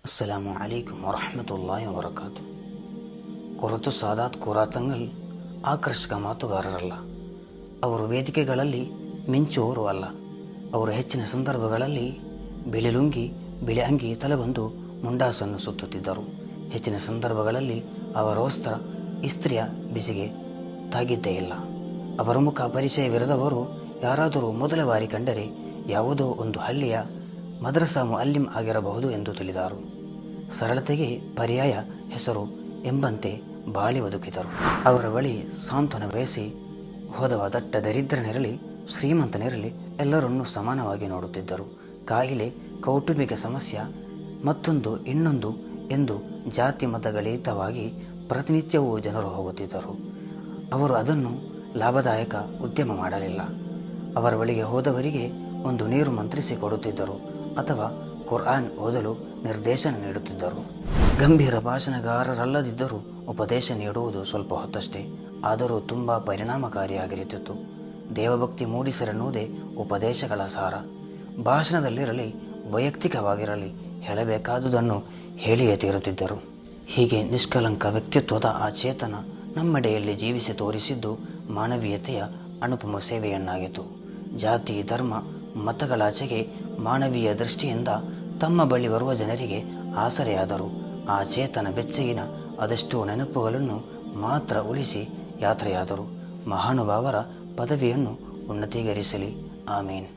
അസ്സലാമു അലൈക്കും വറഹമത്തല്ലാഹി വബർക്കാത്തു കുറച്ചു ಸಾದಾತ್ ಕುರಾತಂಗಲ್ ಆಕರ್ಷಕ ಮಾತುಗಾರರಲ್ಲ ಅವರು ವೇದಿಕೆಗಳಲ್ಲಿ ಮಿಂಚುವವರು ಅಲ್ಲ ಅವರು ಹೆಚ್ಚಿನ ಸಂದರ್ಭಗಳಲ್ಲಿ ಬಿಳಿ ಲುಂಗಿ ಬಿಳಿ ಅಂಗಿ ತಲೆಗೊಂದು ಮುಂಡಾಸನ್ನು ಸುತ್ತುತ್ತಿದ್ದರು ಹೆಚ್ಚಿನ ಸಂದರ್ಭಗಳಲ್ಲಿ ಅವರ ವಸ್ತ್ರ ಇಸ್ತ್ರಿಯ ಬಿಸಿಗೆ ತಾಗಿದ್ದೇ ಇಲ್ಲ ಅವರ ಮುಖ ಪರಿಚಯವಿರದವರು ಯಾರಾದರೂ ಮೊದಲ ಬಾರಿ ಕಂಡರೆ ಯಾವುದೋ ಒಂದು ಹಳ್ಳಿಯ ಮದ್ರಸಾ ಮುಅಲ್ಲಿಂ ಆಗಿರಬಹುದು ಎಂದು ತಿಳಿದರು. ಸರಳತೆಗೆ ಪರ್ಯಾಯ ಹೆಸರು ಎಂಬಂತೆ ಬಾಳಿ ಬದುಕಿದರು ಅವರ ಬಳಿ ಸಾಂತ್ವನ ಬಯಸಿ, ಹೋದವ ದಟ್ಟ ದರಿದ್ರನಿರಲಿ ಶ್ರೀಮಂತನಿರಲಿ ಎಲ್ಲರನ್ನೂ ಸಮಾನವಾಗಿ ನೋಡುತ್ತಿದ್ದರು. ಕಾಯಿಲೆ, ಕೌಟುಂಬಿಕ ಸಮಸ್ಯೆ, ಮತ್ತೊಂದು, ಇನ್ನೊಂದು ಎಂದು ಜಾತಿ ಮತಗಳಿತವಾಗಿ ಪ್ರತಿನಿತ್ಯವೂ ಜನರು ಹೋಗುತ್ತಿದ್ದರು. ಅವರು ಅದನ್ನು ಲಾಭದಾಯಕ ಉದ್ಯಮ ಮಾಡಲಿಲ್ಲ. ಅವರ ಬಳಿಗೆ ಹೋದವರಿಗೆ ಒಂದು ನೀರು ಮಂತ್ರಿಸಿ ಕೊಡುತ್ತಿದ್ದರು. ಅಥವಾ ಕುರ್ಆನ್ ಓದಲು ನಿರ್ದೇಶನ ನೀಡುತ್ತಿದ್ದರು. ಗಂಭೀರ ಭಾಷಣಗಾರರಲ್ಲದಿದ್ದರೂ ಉಪದೇಶ ನೀಡುವುದು ಸ್ವಲ್ಪ ಹೊತ್ತಷ್ಟೇ. ಆದರೂ ತುಂಬ ಪರಿಣಾಮಕಾರಿಯಾಗಿರುತ್ತಿತ್ತು. ದೇವಭಕ್ತಿ ಮೂಡಿಸಿರನ್ನುವುದೇ ಉಪದೇಶಗಳ ಸಾರ. ಭಾಷಣದಲ್ಲಿರಲಿ, ವೈಯಕ್ತಿಕವಾಗಿರಲಿ ಹೇಳಬೇಕಾದುದನ್ನು ಹೇಳಿಯೇ ತೀರುತ್ತಿದ್ದರು. ಹೀಗೆ ನಿಷ್ಕಲಂಕ ವ್ಯಕ್ತಿತ್ವದ ಆ ಚೇತನ ನಮ್ಮೆಡೆಯಲ್ಲಿ ಜೀವಿಸಿ ತೋರಿಸಿದ್ದು ಮಾನವೀಯತೆಯ ಅನುಪಮ ಸೇವೆಯನ್ನಾಗಿತ್ತು. ಜಾತಿ, ಧರ್ಮ, ಮತಗಳಾಚೆಗೆ ಮಾನವೀಯ ದೃಷ್ಟಿಯಿಂದ ತಮ್ಮ ಬಳಿ ಬರುವ ಜನರಿಗೆ ಆಸರೆಯಾದರು. ಆ ಚೇತನ ಬೆಚ್ಚಗಿನ ಅದೆಷ್ಟೋ ನೆನಪುಗಳನ್ನು ಮಾತ್ರ ಉಳಿಸಿ ಯಾತ್ರೆಯಾದರು. ಮಹಾನುಭಾವರ ಪದವಿಯನ್ನು ಉನ್ನತೀಕರಿಸಲಿ. ಆಮೀನ್.